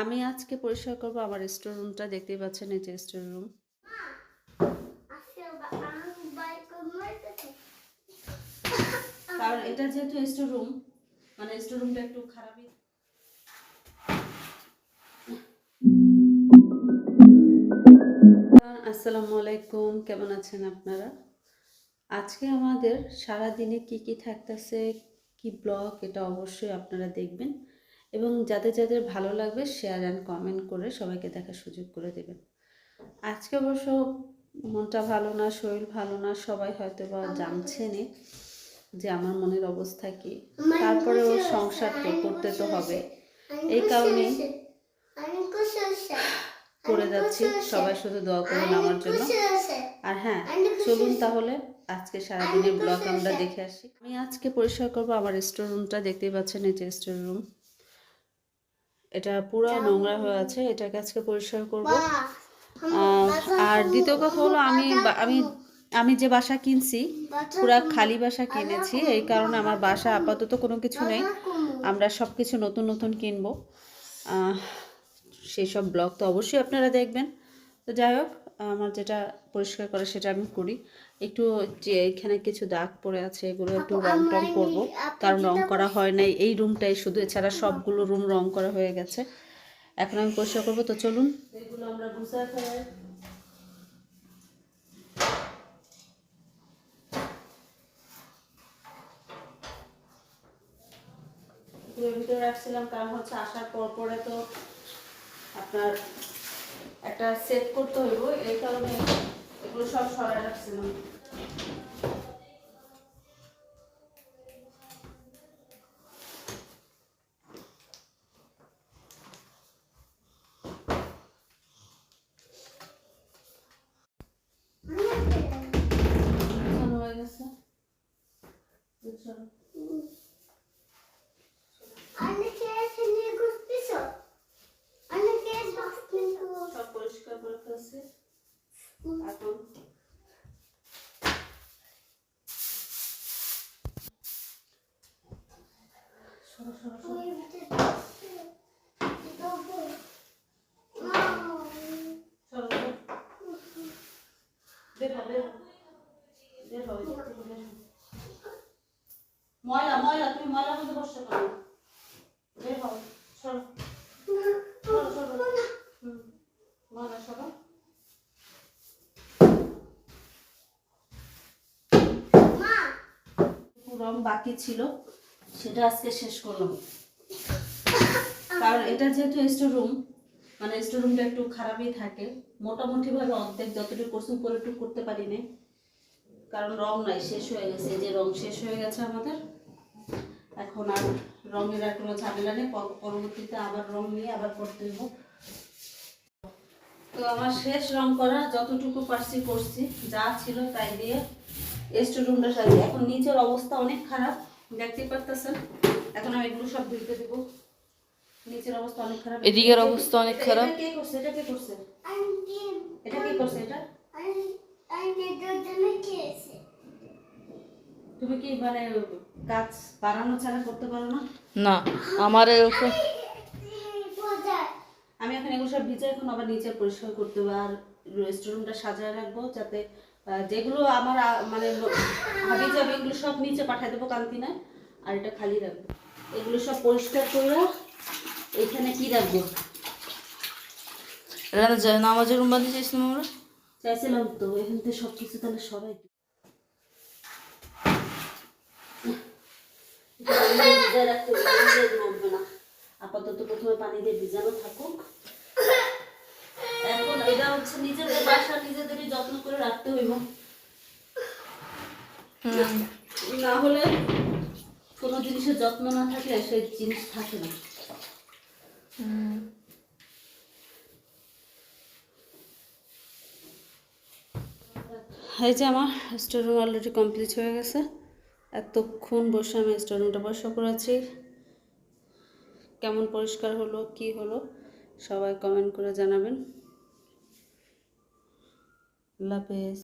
আমি আজকে পরিষ্কার করব আমার স্টোর রুমটা দেখতেই পাচ্ছেন এই যে স্টোর রুম কারণ এটা যেহেতু স্টোর রুম মানে স্টোর রুমটা একটু খারাপই। আসসালামু আলাইকুম, কেমন আছেন আপনারা? আজকে আমাদের সারা দিনে কি কি থাকতেছে, কি ব্লগ এটা অবশ্যই আপনারা দেখবেন। এবং যাদের যাদের ভালো লাগবে শেয়ার অ্যান্ড কমেন্ট করে সবাইকে দেখার সুযোগ করে দেবেন। আজকে অবশ্য মনটা ভালো না শরীর ভালো না সবাই হয়তো বা জানছেনই যে আমার মনের অবস্থা কি। তারপরেও সংসার তো করতে তো হবে। এই কারণে করে যাচ্ছি। সবাই শুধু দোয়া করুন আমার জন্য। আর হ্যাঁ চলুন তাহলে আজকে সারাদিনের ব্লগ আমরা দেখে আসি। আমি আজকে পরিষ্কার করব আমার স্টোর রুমটা দেখতেই পাচ্ছেন এই যে স্টোর রুম এটা পুরো নোংরা হয়ে আছে এটাকে আজকে পরিষ্কার করব। আর দ্বিতীয় কথা হলো আমি আমি আমি যে বাসা কিনছি পুরো খালি বাসা কিনেছি এই কারণে আমার বাসা আপাতত কোনো কিছু নেই। আমরা সব কিছু নতুন নতুন কিনবো। সেই সব ব্লগ তো অবশ্যই আপনারা দেখবেন। তো যাই হোক আমার যেটা পরিষ্কার করে সেটা আমি করি। একটু যে এখানে কিছু দাগ পড়ে আছে এগুলো একটু রং টং করব। কারণ রং করা হয় নাই এই রুমটাই শুধু এছাড়া সবগুলো রুম রং করা হয়ে গেছে। এখন আমি পরিষ্কার করব তো চলুন। এগুলো আমরা ফেলাই। ভিতরে রাখছিলাম কারণ হচ্ছে আসার পর পরে তো আপনার একটা সেট করতে হইব এই কারণে এগুলো সব সরাই রাখছিলাম। গুছানো হয়ে গেছে গুছানো। সব পরিষ্কার করে ফেলছি এখন সরো, সরো, সরো। সরো, সরো। বের হও, বের হও। বের হও, এদিক ময়লা ময়লা তুমি ময়লার মধ্যে বসতে পারো বের হও সরো। সরো সরো। হুম ময়লা সরো। রং বাকি ছিল। সেটা আজকে শেষ করলাম কারণ এটা যেহেতু স্টোর রুম মানে স্টোর রুমটা একটু খারাপই থাকে। মোটামুটি ভাবে অর্ধেক যতটুকু করছি একটু করতে পারিনি। কারণ রং নাই, শেষ হয়ে গেছে। যে রং শেষ হয়ে গেছে আমাদের। এখন আর রঙের আর কোনো ঝামেলা নেই। পরবর্তীতে আবার রং নিয়ে আবার করতে হইব। তো আমার শেষ রং করা, যতটুকু পারছি করছি। যা ছিল তাই দিয়ে স্টোর রুমটা সাজিয়ে। এখন নিচের অবস্থা অনেক খারাপ। পারতেছেন। এখন আমি এগুলো সব ধুইতে দেবো। নিচের অবস্থা অনেক খারাপ। এদিকের অবস্থা অনেক খারাপ। কে করছে? এটা কে করছে? এটা কে করছে এটা? তুমি কি মানে কাজ বাড়ানো ছাড়া করতে পারো না? না আমার এরকম আমি এখন এগুলো সব ভিজে এখন আবার নিচে পরিষ্কার করতে হবে আর রেস্টুরেন্টটা সাজায় রাখব যাতে যেগুলো আমার মানে হাবি যাবে এগুলো সব নিচে পাঠিয়ে দেবো কান্তিনায় আর এটা খালি রাখব। এগুলো সব পরিষ্কার করে এখানে কি রাখব? এটা নামাজের রুম বাঁধতে চাইছিলাম আমরা। চাইছিলাম তো এখান থেকে সব কিছু তাহলে সবাই রাখতে না। আপাতত প্রথমে পানি দিয়ে ভিজানো থাকুক। এটা হচ্ছে নিজেদের বাসা নিজেদেরই যত্ন করে রাখতে হইব। না হলে কোনো জিনিসের যত্ন না থাকলে সেই জিনিস থাকে না। এই যে আমার স্টোর রুম অলরেডি কমপ্লিট হয়ে গেছে। এতক্ষণ বসে আমি স্টোর রুমটা পরিষ্কার করেছি। কেমন পরিষ্কার হলো কি হলো সবাই কমেন্ট করে জানাবেন। আল্লাহ হাফেজ